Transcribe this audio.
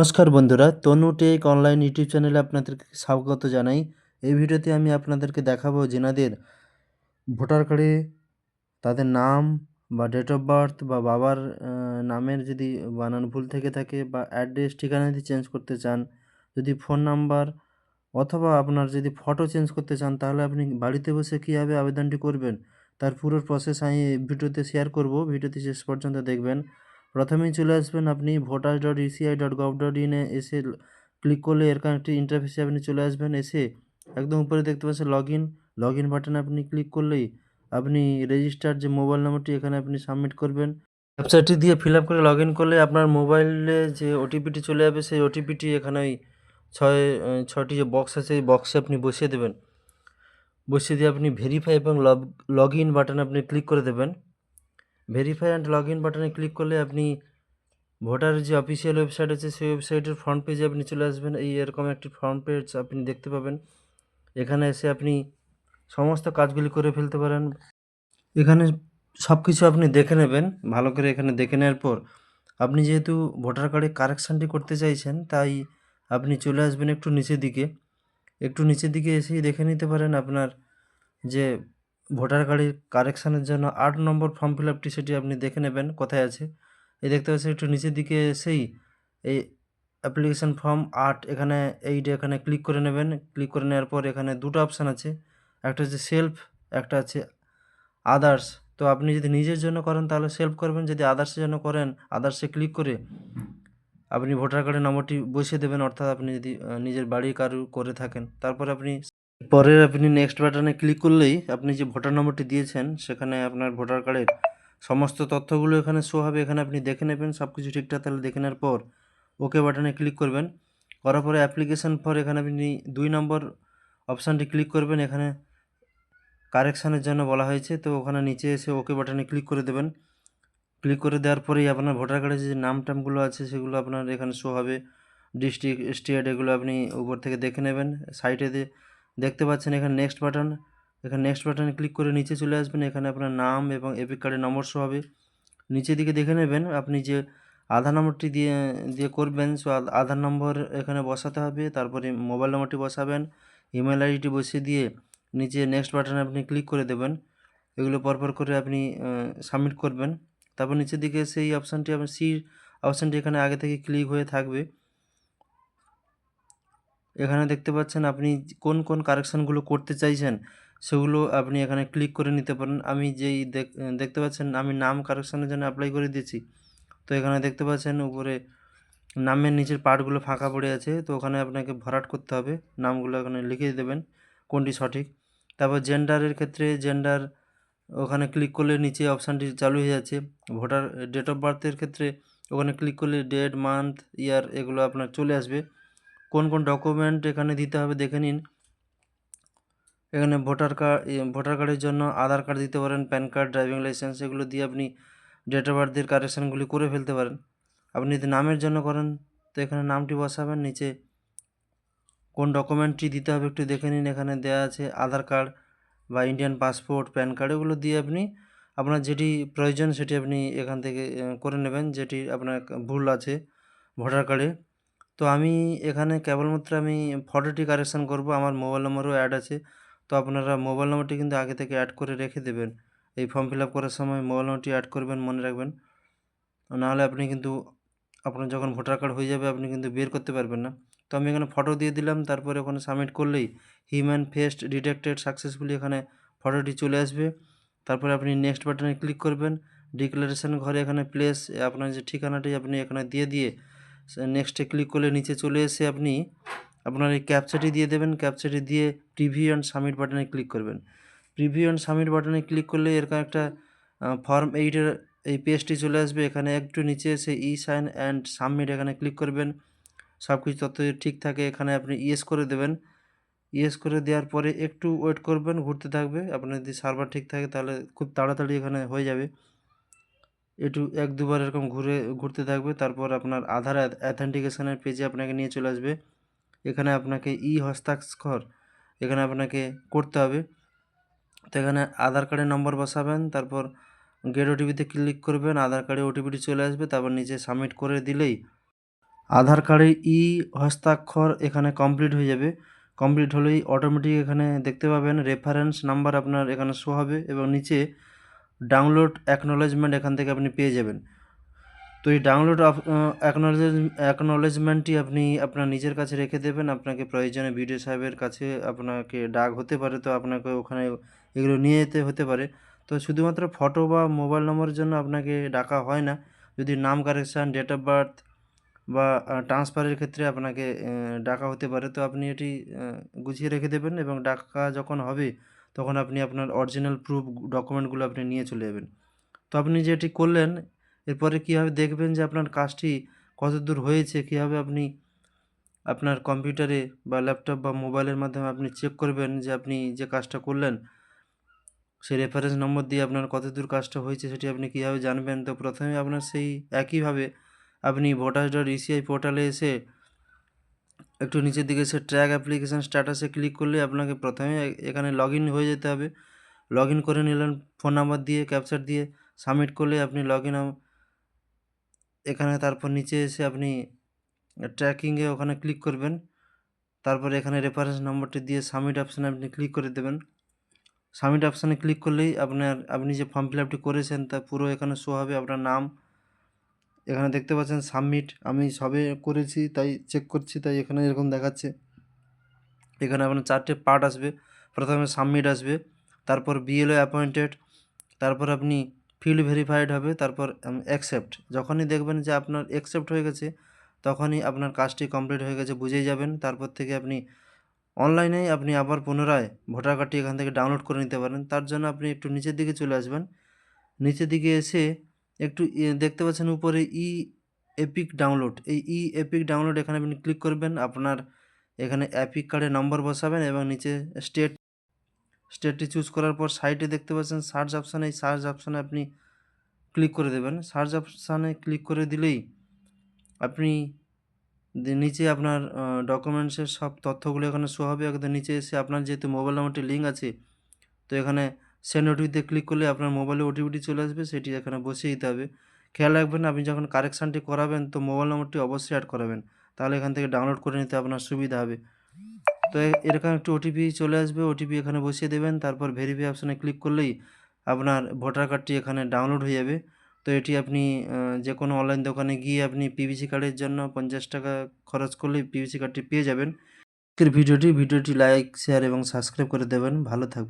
নমস্কার বন্ধুরা, তনু take online YouTube চ্যানেলে আপনাদেরকে স্বাগত জানাই। এই ভিডিওতে আমি আপনাদেরকে দেখাবো যেনাদের ভোটার কার্ডে তাদের নাম বা ডেট অফ বার্থ বা বাবার নামের যদি বানান ভুল থেকে থাকে বা অ্যাড্রেস ঠিকানা যদি চেঞ্জ করতে চান, যদি ফোন নাম্বার অথবা আপনার যদি ফটো চেঞ্জ করতে চান, তাহলে আপনি বাড়িতে বসে কীভাবে আবেদনটি করবেন, তার পুরো প্রসেস আমি ভিডিওতে শেয়ার করব। ভিডিওটি শেষ পর্যন্ত দেখবেন। প্রথমেই চলে আসবেন আপনি voter dot ECI dot gov dot ইনে এসে ক্লিক করলে এরকম একটি ইন্টারফেসে আপনি চলে আসবেন। এসে একদম উপরে দেখতে পাচ্ছেন লগ ইন লগ ইন বাটনে আপনি ক্লিক করলেই আপনি রেজিস্টার যে মোবাইল নম্বরটি এখানে আপনি সাবমিট করবেন। ওয়েবসাইটটি দিয়ে ফিল আপ করে লগ ইন করলে আপনার মোবাইলে যে ওটিপিটি চলে যাবে, সেই ওটিপিটি এখানে ওই ছয় ছয়টি যে বক্স আছে এই বক্সে আপনি বসিয়ে দেবেন। বসিয়ে দিয়ে আপনি ভেরিফাই এবং লগ লগ ইন বাটনে আপনি ক্লিক করে দেবেন। ভেরিফাই অ্যান্ড লগ ইন বাটনে ক্লিক করলে আপনি ভোটারের যে অফিসিয়াল ওয়েবসাইট আছে, সেই ওয়েবসাইটের ফ্রন্ট পেজে আপনি চলে আসবেন। এই এরকম একটি ফ্রন্ট পেজ আপনি দেখতে পাবেন। এখানে এসে আপনি সমস্ত কাজগুলি করে ফেলতে পারেন। এখানে সব কিছু আপনি দেখে নেবেন। ভালো করে এখানে দেখে নেওয়ার পর আপনি যেহেতু ভোটার কার্ডে কারেকশানটি করতে চাইছেন, তাই আপনি চলে আসবেন একটু নিচের দিকে। একটু নিচের দিকে এসেই দেখে নিতে পারেন আপনার যে ভোটার কার্ডের কারেকশানের জন্য আট নম্বর ফর্ম ফিল আপটি সেটি আপনি দেখে নেবেন, কোথায় আছে। এই দেখতে পাচ্ছেন একটু নিচের দিকে এসেই এই অ্যাপ্লিকেশান ফর্ম আট, এখানে এইটা এখানে ক্লিক করে নেবেন। ক্লিক করে নেওয়ার পর এখানে দুটো অপশান আছে। একটা হচ্ছে সেলফ একটা আছে আদার্স তো আপনি যদি নিজের জন্য করেন তাহলে সেলফ করবেন, যদি আদার্সের জন্য করেন আদার্সে ক্লিক করে আপনি ভোটার কার্ডের নম্বরটি বসিয়ে দেবেন, অর্থাৎ আপনি যদি নিজের বাড়ি কারু করে থাকেন। তারপরে আপনি পরে আপনি নেক্সট বাটনে ক্লিক করলেই আপনি যে ভোটার নম্বরটি দিয়েছেন, সেখানে আপনার ভোটার কার্ডের সমস্ত তথ্যগুলো এখানে শো হবে। এখানে আপনি দেখে নেবেন সব কিছু ঠিকঠাক তাহলে দেখে নেওয়ার পর ওকে বাটনে ক্লিক করবেন। করার পরে অ্যাপ্লিকেশন ফর এখানে আপনি দুই নম্বর অপশানটি ক্লিক করবেন। এখানে কারেকশানের জন্য বলা হয়েছে। তো ওখানে নিচে এসে ওকে বাটনে ক্লিক করে দেবেন। ক্লিক করে দেওয়ার পরেই আপনার ভোটার কার্ডে যে নাম টামগুলো আছে, সেগুলো আপনার এখানে শো হবে। ডিস্ট্রিক্ট স্টেট এগুলো আপনি উপর থেকে দেখে নেবেন। সাইটে দিয়ে দেখতে পাচ্ছেন এখানে নেক্সট বাটন এখানে নেক্সট বাটনে ক্লিক করে নিচে চলে আসবেন। এখানে আপনার নাম এবং এপিক কার্ডের নম্বর শো হবে। নিচের দিকে দেখে নেবেন, আপনি যে আধার নম্বরটি দিয়ে দিয়ে করবেন সো আধার নম্বর এখানে বসাতে হবে। তারপরে মোবাইল নম্বরটি বসাবেন। ইমেল আইডিটি বসিয়ে দিয়ে নিচে নেক্সট বাটনে আপনি ক্লিক করে দেবেন। এগুলো পরপর করে আপনি সাবমিট করবেন। তারপর নিচের দিকে সেই অপশানটি আপনার সি অপশানটি এখানে আগে থেকে ক্লিক হয়ে থাকবে। এখানে দেখতে পাচ্ছেন আপনি কোন কোন কারেকশানগুলো করতে চাইছেন, সেগুলো আপনি এখানে ক্লিক করে নিতে পারেন। আমি যেই দেখ, দেখতে পাচ্ছেন আমি নাম কারেকশানের জন্য অ্যাপ্লাই করে দিয়েছি। তো এখানে দেখতে পাচ্ছেন উপরে নামের নিচের পার্টগুলো ফাঁকা পড়ে আছে। তো ওখানে আপনাকে ভরাট করতে হবে। নামগুলো এখানে লিখে দেবেন কোনটি সঠিক। তারপর জেন্ডারের ক্ষেত্রে জেন্ডার ওখানে ক্লিক করলে নিচে অপশানটি চালু হয়ে যাচ্ছে। ভোটার ডেট অফ বার্থের ক্ষেত্রে ওখানে ক্লিক করলে ডেট মান্থ ইয়ার এগুলো আপনার চলে আসবে। কোন কোন ডকুমেন্ট এখানে দিতে হবে দেখে নিন। এখানে ভোটার কার্ড ভোটার কার্ডের জন্য আধার কার্ড দিতে পারেন প্যান কার্ড ড্রাইভিং লাইসেন্স এগুলো দিয়ে আপনি ডেট অফ বার্থের কারেকশানগুলি করে ফেলতে পারেন। আপনি যদি নামের জন্য করেন, তো এখানে নামটি বসাবেন, নিচে কোন ডকুমেন্টটি দিতে হবে একটু দেখে নিন। এখানে দেওয়া আছে আধার কার্ড বা ইন্ডিয়ান পাসপোর্ট প্যান কার্ড এগুলো দিয়ে আপনি আপনার যেটি প্রয়োজন সেটি আপনি এখান থেকে করে নেবেন, যেটি আপনার ভুল আছে ভোটার কার্ডে তো আমি এখানে কেবলমাত্র আমি ফটোটি কারেকশান করব, আমার মোবাইল নম্বরও অ্যাড আছে। তো আপনারা মোবাইল নম্বরটি কিন্তু আগে থেকে অ্যাড করে রেখে দেবেন। এই ফর্ম ফিল আপ করার সময় মোবাইল নম্বরটি অ্যাড করবেন, মনে রাখবেন। নাহলে আপনি কিন্তু, আপনার যখন ভোটার কার্ড হয়ে যাবে, আপনি কিন্তু বের করতে পারবেন না। তো আমি এখানে ফটো দিয়ে দিলাম, তারপরে ওখানে সাবমিট করলেই হিউম্যান ফেস্ট ডিটেক্টেড সাকসেসফুলি এখানে ফটোটি চলে আসবে। তারপরে আপনি নেক্সট বাটনে ক্লিক করবেন। ডিক্লারেশন ঘরে এখানে প্লেস আপনার যে ঠিকানাটি আপনি এখানে দিয়ে দিয়ে নেক্সটে ক্লিক করলে নিচে চলে এসে আপনি আপনার এই ক্যাপচাটি দিয়ে দেবেন। ক্যাপচাটি দিয়ে প্রিভিউ অ্যান্ড সাবমিট বাটনে ক্লিক করবেন। প্রিভিউ অ্যান্ড সাবমিট বাটনে ক্লিক করলে এরকম একটা ফর্ম এইটের এই পেজটি চলে আসবে। এখানে একটু নিচে এসে ই সাইন অ্যান্ড সাবমিট এখানে ক্লিক করবেন। সব কিছু তথ্য ঠিক থাকে। এখানে আপনি ইয়েস করে দেবেন। ইয়েস করে দেওয়ার পরে একটু ওয়েট করবেন। ঘুরতে থাকবে। আপনার যদি সার্ভার ঠিক থাকে তাহলে খুব তাড়াতাড়ি এখানে হয়ে যাবে। একটু এক দুবার এরকম ঘুরে, ঘুরতে থাকবে। তারপর আপনার আধার অ্যাথেন্টিকেশনের পেজে আপনাকে নিয়ে চলে আসবে। এখানে আপনাকে ই হস্তাক্ষর এখানে আপনাকে করতে হবে। তো এখানে আধার কার্ডের নম্বর বসাবেন, তারপর গেট ওটিপিতে ক্লিক করবেন, আধার কার্ডে ওটিপিটি চলে আসবে, তারপর নিচে সাবমিট করে দিলেই আধার কার্ডে ই হস্তাক্ষর এখানে কমপ্লিট হয়ে যাবে। কমপ্লিট হলেই অটোমেটিক এখানে দেখতে পাবেন রেফারেন্স নাম্বার আপনার এখানে শো হবে এবং নিচে ডাউনলোড অ্যাকনোলেজমেন্ট এখান থেকে আপনি পেয়ে যাবেন। তো এই ডাউনলোড অ্যাকনোলেজ অ্যাকনোলেজমেন্টটি আপনি আপনার নিজের কাছে রেখে দেবেন। আপনাকে প্রয়োজনে বিডিও সাহেবের কাছে আপনাকে ডাক হতে পারে, তো আপনাকে ওখানে এগুলো নিয়ে যেতে হতে পারে। তো শুধুমাত্র ফটো বা মোবাইল নম্বরের জন্য আপনাকে ডাকা হয় না। যদি নাম কারেকশান ডেট অফ বার্থ বা ট্রান্সফারের ক্ষেত্রে আপনাকে ডাকা হতে পারে, তো আপনি এটি গুছিয়ে রেখে দেবেন এবং ডাকা যখন হবে তখন আপনি আপনার অরিজিনাল প্রুফ ডকুমেন্টগুলো আপনি নিয়ে চলে যাবেন। তো আপনি যেটি করলেন, এরপরে কীভাবে দেখবেন যে আপনার কাজটি কত দূর হয়েছে, কীভাবে আপনি আপনার কম্পিউটারে বা ল্যাপটপ বা মোবাইলের মাধ্যমে আপনি চেক করবেন যে আপনি যে কাজটা করলেন সেই রেফারেন্স নম্বর দিয়ে আপনার কত দূর কাজটা হয়েছে সেটি আপনি কীভাবে জানবেন? তো প্রথমে আপনার সেই একইভাবে আপনি ভোটার ডট ইসিআই পোর্টালে এসে একটু নিচের দিকে এসে ট্র্যাক অ্যাপ্লিকেশান স্ট্যাটাসে ক্লিক করলে আপনাকে প্রথমে এখানে লগ ইন হয়ে যেতে হবে। লগ ইন করে নিলেন ফোন নাম্বার দিয়ে ক্যাপচার দিয়ে সাবমিট করলে আপনি লগ ইন এখানে তারপর নিচে এসে আপনি ট্র্যাকিংয়ে ওখানে ক্লিক করবেন। তারপরে এখানে রেফারেন্স নম্বরটি দিয়ে সাবমিট অপশানে আপনি ক্লিক করে দেবেন। সাবমিট অপশানে ক্লিক করলেই আপনার, আপনি যে ফর্ম ফিল আপটি করেছেন তা পুরো এখানে শো হবে, আপনার নাম এখানে দেখতে পাচ্ছেন সাবমিট আমি সবে করেছি, তাই চেক করছি, তাই এখানে এরকম দেখাচ্ছে। এখানে আপনার চারটে পার্ট আসবে, প্রথমে সাবমিট আসবে, তারপর বিএলও অ্যাপয়েন্টেড তারপর আপনি ফিল্ড ভেরিফাইড হবে, তারপর অ্যাকসেপ্ট যখনই দেখবেন যে আপনার অ্যাকসেপ্ট হয়ে গেছে, তখনই আপনার কাজটি কমপ্লিট হয়ে গেছে, বুঝেই যাবেন। তারপর থেকে আপনি অনলাইনেই আপনি আবার পুনরায় ভোটার কার্ডটি এখান থেকে ডাউনলোড করে নিতে পারেন। তার জন্য আপনি একটু নিচের দিকে চলে আসবেন। নিচের দিকে এসে একটু দেখতে পাচ্ছেন উপরে ই এপিক ডাউনলোড এই ই এপিক ডাউনলোড এখানে আপনি ক্লিক করবেন, আপনার এখানে অ্যাপিক কার্ডে নম্বর বসাবেন এবং নিচে স্টেট স্টেটটি চুজ করার পর সাইটে দেখতে পাচ্ছেন সার্চ অপশানে এই সার্চ অপশানে আপনি ক্লিক করে দেবেন। সার্চ অপশানে ক্লিক করে দিলেই আপনি নিচে আপনার ডকুমেন্টসের সব তথ্যগুলো এখানে শো হবে। একদম নিচে এসে আপনার যেহেতু মোবাইল নাম্বারটি লিঙ্ক আছে, তো এখানে সেন্ড ওটিপিতে ক্লিক করলে আপনার মোবাইলে ওটিপিটি চলে আসবে, সেটি এখানে বসিয়ে দিতে হবে। খেয়াল রাখবেন, আপনি যখন কারেকশানটি করাবেন, তো মোবাইল নম্বরটি অবশ্যই অ্যাড করাবেন। তাহলে এখান থেকে ডাউনলোড করে নিতে আপনার সুবিধা হবে। তো এরকম একটি ওটিপি চলে আসবে ওটিপি এখানে বসিয়ে দেবেন, তারপর ভেরিফাই অপশানে ক্লিক করলেই আপনার ভোটার কার্ডটি এখানে ডাউনলোড হয়ে যাবে। তো এটি আপনি যে কোনো অনলাইন দোকানে গিয়ে আপনি পিভিসি কার্ডের জন্য পঞ্চাশ টাকা খরচ করলেই পিভিসি কার্ডটি পেয়ে যাবেন। আজকের ভিডিওটি ভিডিওটি লাইক শেয়ার এবং সাবস্ক্রাইব করে দেবেন। ভালো থাকবেন।